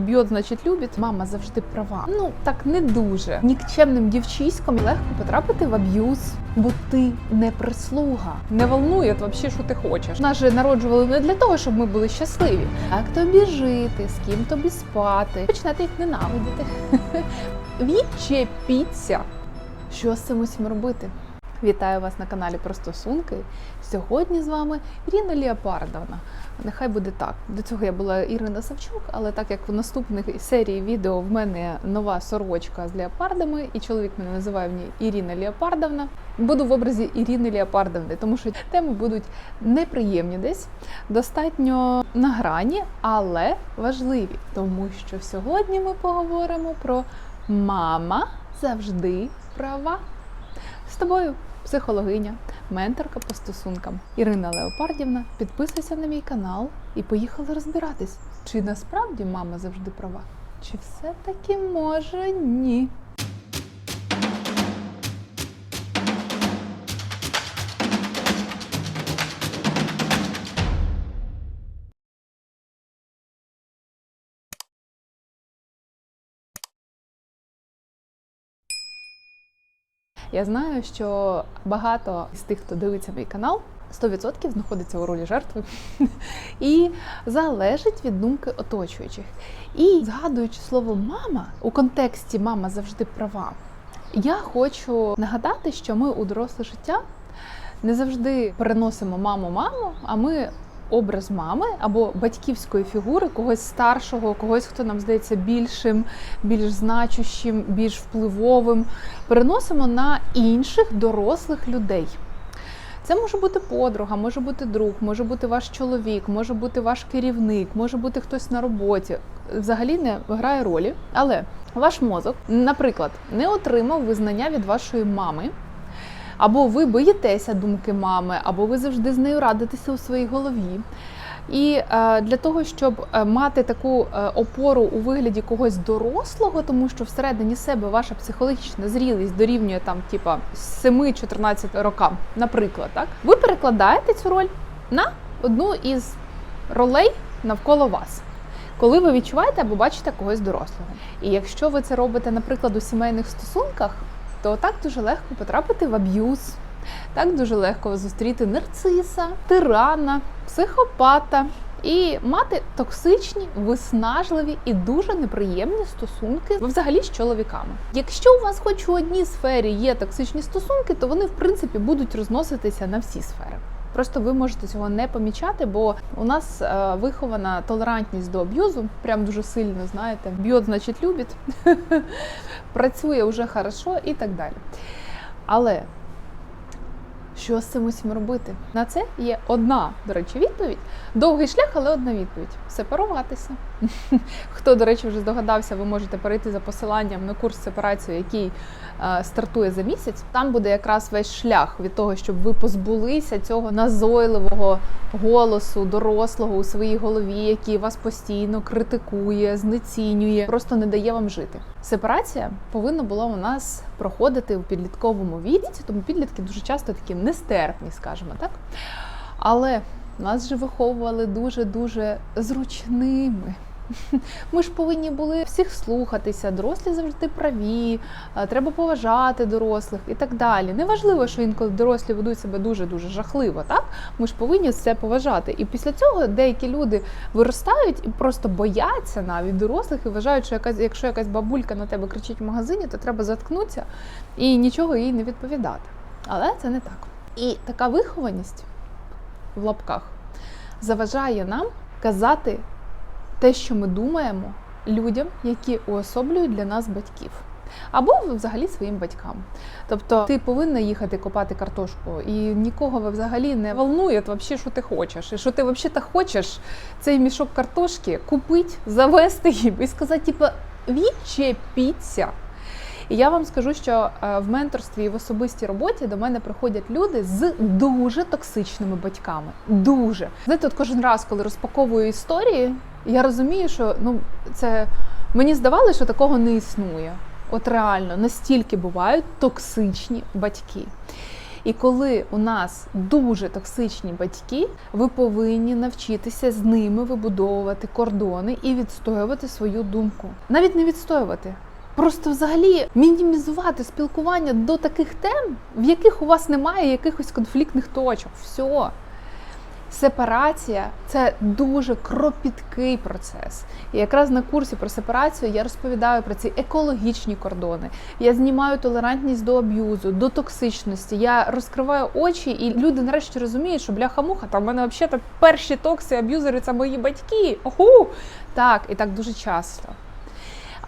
Б'єт, значить, любить. Мама завжди права. Ну так не дуже. Нікчемним дівчиськам легко потрапити в аб'юз, бо ти не прислуга. Не волнує взагалі, що ти хочеш. Нас же народжували не для того, щоб ми були щасливі. Як тобі жити, з ким тобі спати. Почнете їх ненавидіти. Відчепіться. Що з цим усім робити? Вітаю вас на каналі про стосунки. Сьогодні з вами Ірина Ліопардовна. Нехай буде так. До цього я була Ірина Савчук, але так як в наступних серії відео в мене нова сорочка з леопардами, і чоловік мене називає в ній Ірина Леопардовна, буду в образі Ірини Леопардовни, тому що теми будуть неприємні десь, достатньо на грані, але важливі. Тому що сьогодні ми поговоримо про мама завжди права. З тобою психологиня, менторка по стосункам Ірина Леопардівна. Підписуйся на мій канал і поїхали розбиратись, чи насправді мама завжди права, чи все-таки може ні. Я знаю, що багато з тих, хто дивиться мій канал, 100% знаходиться у ролі жертви і залежить від думки оточуючих. І згадуючи слово мама у контексті мама завжди права, я хочу нагадати, що ми у доросле життя не завжди переносимо маму маму, а ми образ мами або батьківської фігури, когось старшого, когось, хто нам здається більшим, більш значущим, більш впливовим, переносимо на інших дорослих людей. Це може бути подруга, може бути друг, може бути ваш чоловік, може бути ваш керівник, може бути хтось на роботі. Взагалі не грає ролі. Але ваш мозок, наприклад, не отримав визнання від вашої мами. Або ви боїтеся думки мами, або ви завжди з нею радитеся у своїй голові. І е, для того, щоб е, мати таку е, опору у вигляді когось дорослого, тому що всередині себе ваша психологічна зрілість дорівнює там, типа 7-14 рокам, наприклад, так ви перекладаєте цю роль на одну із ролей навколо вас. Коли ви відчуваєте або бачите когось дорослого. І якщо ви це робите, наприклад, у сімейних стосунках, то так дуже легко потрапити в аб'юз, так дуже легко зустріти нарциса, тирана, психопата і мати токсичні, виснажливі і дуже неприємні стосунки взагалі з чоловіками. Якщо у вас хоч у одній сфері є токсичні стосунки, то вони в принципі будуть розноситися на всі сфери. Просто ви можете цього не помічати, бо у нас е, вихована толерантність до аб'юзу, прям дуже сильно, знаєте, б'єт, значить, любить, працює вже хорошо і так далі. Але що з цим усім робити? На це є одна, до речі, відповідь. Довгий шлях, але одна відповідь сепаруватися. Хто, до речі, вже здогадався, ви можете перейти за посиланням на курс сепарації, який е, стартує за місяць. Там буде якраз весь шлях від того, щоб ви позбулися цього назойливого голосу дорослого у своїй голові, який вас постійно критикує, знецінює, просто не дає вам жити. Сепарація повинна була у нас проходити у підлітковому віці, тому підлітки дуже часто такі нестерпні, скажімо так. Але нас же виховували дуже-дуже зручними. Ми ж повинні були всіх слухатися, дорослі завжди праві, треба поважати дорослих і так далі. Неважливо, що інколи дорослі ведуть себе дуже-дуже жахливо, так? Ми ж повинні це поважати. І після цього деякі люди виростають і просто бояться навіть дорослих і вважають, що якась, якщо якась бабулька на тебе кричить в магазині, то треба заткнутися і нічого їй не відповідати. Але це не так. І така вихованість в лапках заважає нам казати те, що ми думаємо людям, які уособлюють для нас батьків. Або взагалі своїм батькам. Тобто ти повинна їхати копати картошку, і нікого взагалі не волнує, вообще, що ти хочеш. І що ти взагалі хочеш цей мішок картошки купити, завести їм і сказати, типу, відчепіться. І я вам скажу, що е, в менторстві і в особистій роботі до мене приходять люди з дуже токсичними батьками. Дуже знаєте, от кожен раз, коли розпаковую історії, я розумію, що ну це мені здавалося, що такого не існує. От реально настільки бувають токсичні батьки. І коли у нас дуже токсичні батьки, ви повинні навчитися з ними вибудовувати кордони і відстоювати свою думку. Навіть не відстоювати. Просто взагалі мінімізувати спілкування до таких тем, в яких у вас немає якихось конфліктних точок. Все. Сепарація це дуже кропіткий процес. І якраз на курсі про сепарацію я розповідаю про ці екологічні кордони. Я знімаю толерантність до аб'юзу, до токсичності. Я розкриваю очі, і люди нарешті розуміють, що бляха-муха, там в мене взагалі перші токси, аб'юзери це мої батьки. Оху! Так, і так дуже часто.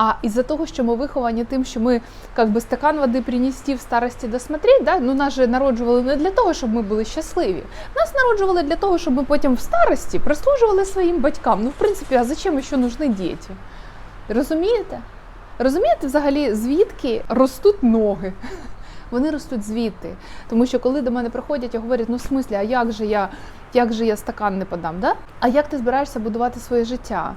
А із-за того, що ми виховані тим, що ми як би стакан води принести в старості досмотреть, да? ну нас же народжували не для того, щоб ми були щасливі. Нас народжували для того, щоб ми потім в старості прислужували своїм батькам. Ну, в принципі, а зачем ще нужні діти? Розумієте? Розумієте взагалі, звідки ростуть ноги? Вони ростуть звідти. Тому що коли до мене приходять і говорять, ну в смислі, а як же я як же я стакан не подам? Да? А як ти збираєшся будувати своє життя?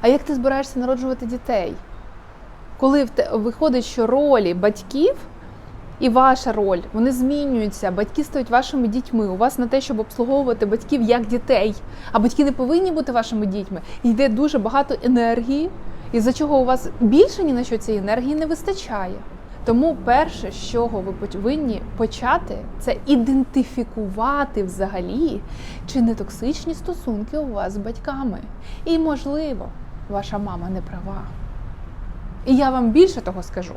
А як ти збираєшся народжувати дітей? Коли виходить, що ролі батьків і ваша роль вони змінюються, батьки стають вашими дітьми. У вас на те, щоб обслуговувати батьків як дітей, а батьки не повинні бути вашими дітьми. Йде дуже багато енергії, із-за чого у вас більше ні на що цієї енергії не вистачає. Тому перше, з чого ви повинні почати, це ідентифікувати взагалі, чи не токсичні стосунки у вас з батьками. І, можливо, ваша мама не права. І я вам більше того скажу.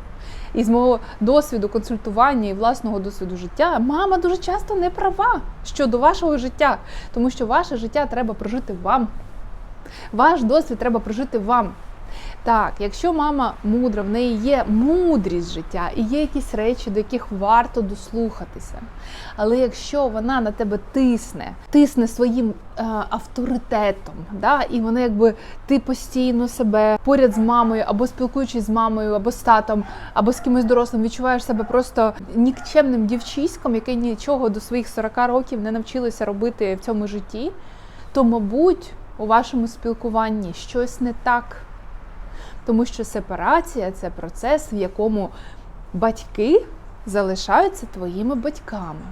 Із мого досвіду консультування і власного досвіду життя, мама дуже часто не права щодо вашого життя, тому що ваше життя треба прожити вам. Ваш досвід треба прожити вам. Так, якщо мама мудра, в неї є мудрість життя і є якісь речі, до яких варто дослухатися. Але якщо вона на тебе тисне, тисне своїм е, авторитетом, да, і вона якби ти постійно себе поряд з мамою, або спілкуючись з мамою, або з татом, або з кимось дорослим, відчуваєш себе просто нікчемним дівчиськом, яке нічого до своїх 40 років не навчилося робити в цьому житті, то, мабуть, у вашому спілкуванні щось не так. Тому що сепарація це процес, в якому батьки залишаються твоїми батьками.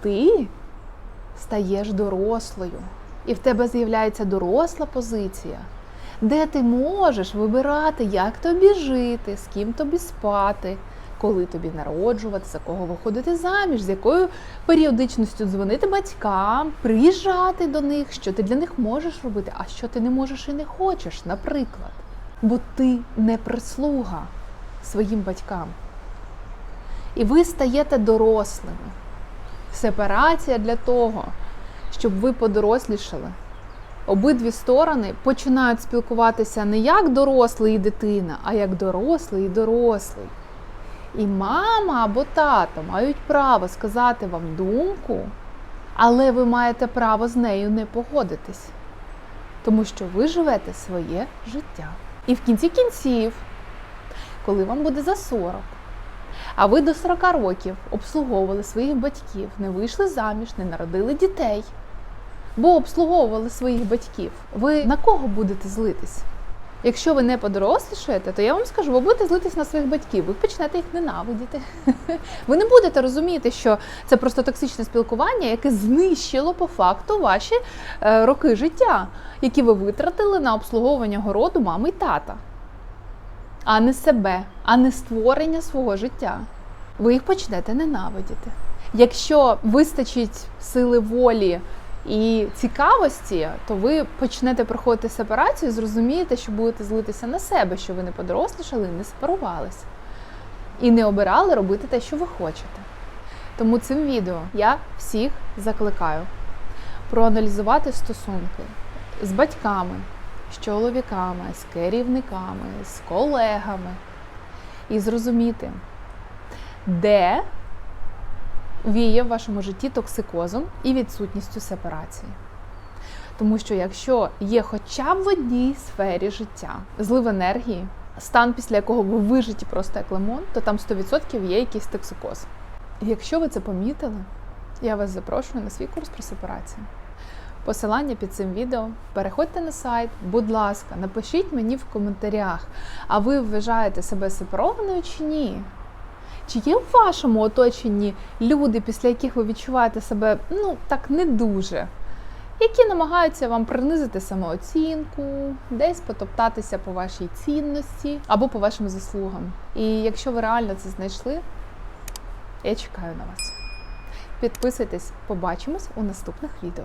Ти стаєш дорослою, і в тебе з'являється доросла позиція, де ти можеш вибирати, як тобі жити, з ким тобі спати, коли тобі народжувати, за кого виходити заміж, з якою періодичністю дзвонити батькам, приїжджати до них, що ти для них можеш робити, а що ти не можеш і не хочеш, наприклад бо ти не прислуга своїм батькам. І ви стаєте дорослими. Сепарація для того, щоб ви подорослішали. Обидві сторони починають спілкуватися не як дорослий і дитина, а як дорослий і дорослий. І мама або тато мають право сказати вам думку, але ви маєте право з нею не погодитись, тому що ви живете своє життя. І в кінці кінців, коли вам буде за 40, а ви до 40 років обслуговували своїх батьків, не вийшли заміж, не народили дітей, бо обслуговували своїх батьків, ви на кого будете злитись? Якщо ви не подорослішаєте, то я вам скажу, ви будете злитись на своїх батьків, ви почнете їх ненавидіти. Ви не будете розуміти, що це просто токсичне спілкування, яке знищило по факту ваші е, роки життя, які ви витратили на обслуговування городу мами й тата, а не себе, а не створення свого життя. Ви їх почнете ненавидіти. Якщо вистачить сили волі і цікавості, то ви почнете проходити сепарацію, зрозумієте, що будете злитися на себе, що ви не подорослішали, не сепарувалися. І не обирали робити те, що ви хочете. Тому цим відео я всіх закликаю проаналізувати стосунки з батьками, з чоловіками, з керівниками, з колегами і зрозуміти, де віє в вашому житті токсикозом і відсутністю сепарації. Тому що якщо є хоча б в одній сфері життя злив енергії, стан, після якого ви вижиті просто як лимон, то там 100% є якийсь токсикоз. Якщо ви це помітили, я вас запрошую на свій курс про сепарацію. Посилання під цим відео. Переходьте на сайт, будь ласка, напишіть мені в коментарях, а ви вважаєте себе сепарованою чи ні? Чи є в вашому оточенні люди, після яких ви відчуваєте себе ну так не дуже? Які намагаються вам принизити самооцінку, десь потоптатися по вашій цінності або по вашим заслугам. І якщо ви реально це знайшли, я чекаю на вас. Підписуйтесь, побачимось у наступних відео.